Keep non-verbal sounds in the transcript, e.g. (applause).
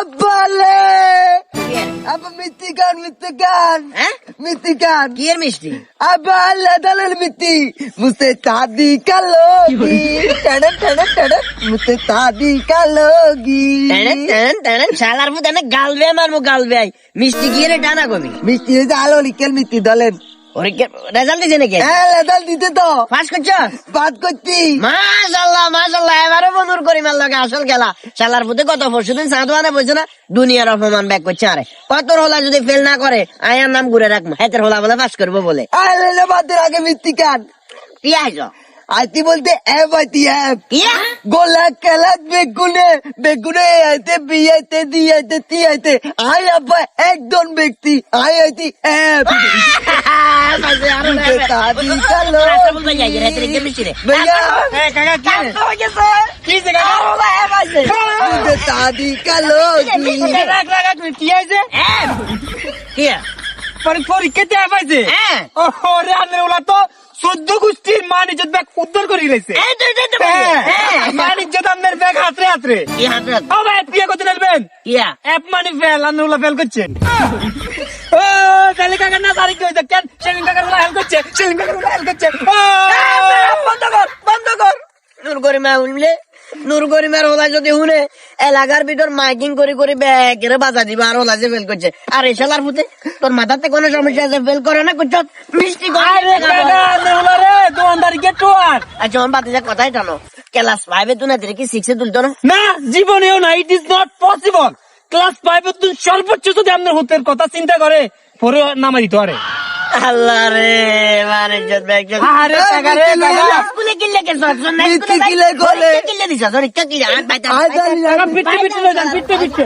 আব্বালে! আব্বা মিথ্যি গান মিথ্যি গান হ্যাঁ? মিথ্যি গান কি এর মিষ্টি? আব্বা আল্লাহ দালের মুসে তাদি কালোগি টানা টানা টানা মুসে তাদি কালোগি টানেন টানেন টানেন শালার এনে গালবে মারমু গালবে আই মিষ্টি কি টানা কবি মিষ্টি হয়েছে আলো লিখেল মিথ্যি দলেন রেজাল্ট দিছে নাকি? হ্যাঁ লেদাল দিতে তো। পাস করছ? বাদ করছি। মাশাল্লাহ মাশাল্লাহ এবারও বন্ধুর করি মাল লাগে আসল খেলা। শালার কত সাধুয়ানে না দুনিয়ার অপমান ব্যাক করছে আরে। কত হলা যদি ফেল না করে আয়ার নাম ঘুরে রাখব হেতের হলা বলে পাস করব বলে। বাদের আগে কি আইছো? আইতি বলতে? অ্যাপ আইতি অ্যাপ গোলা কালাত বেগুনে বেগুনে আইতে বিয়াইতে দিয়াইতে তিয়াইতে আই আব্বা একজন ব্যক্তি আই আইতি অ্যাপ মুসে তাদি কালো भैया মুসে তাদি কালো পরীক্ষাতে পাইছে ওরে আনের ওলা তো চোদ্দ গোষ্ঠীর মান ইজ্জত ব্যাগ উদ্ধার করে গেছে ইজ্জত (laughs) ব্যাগ হাতরে হাতরে। ও ভাই প্রিয়া কত নেবেন অ্যাপ মানে ফেল আনের ওলা ফেল করছেন ও তাহলে কাকা না তারিখ হয়েছে কেন সেলিম কাকার ওলা হেল করছে সেলিম কাকার ওলা হেল করছে। বন্ধ কর বন্ধ কর। নূর গরিমা উনলে নূর গরিমার ওলা যদি শুনে এলাকার ভিতর মাইকিং করে করে ব্যাগের বাজা দিবা আর ওলা যে ফেল করছে। আর এই শালার পুতে তোর মাথাতে কোনো সমস্যা আছে? ফেল করে না করছ মিষ্টি যা কথাই জানো ক্লাস ফাইভে তুই না কি সিক্সে তুলতো না? না জীবনেও না it is not possible class five তুই সর্বোচ্চ যদি আপনার হতের কথা চিন্তা করে পরে নামাই দিতে পারে। আল্লাহ রে মানে ইজ্জত ব্যাগ আরে কাকা রে কাকা স্কুলে কিনলে কে দিছ আর জানি? না পিটতে পিটতে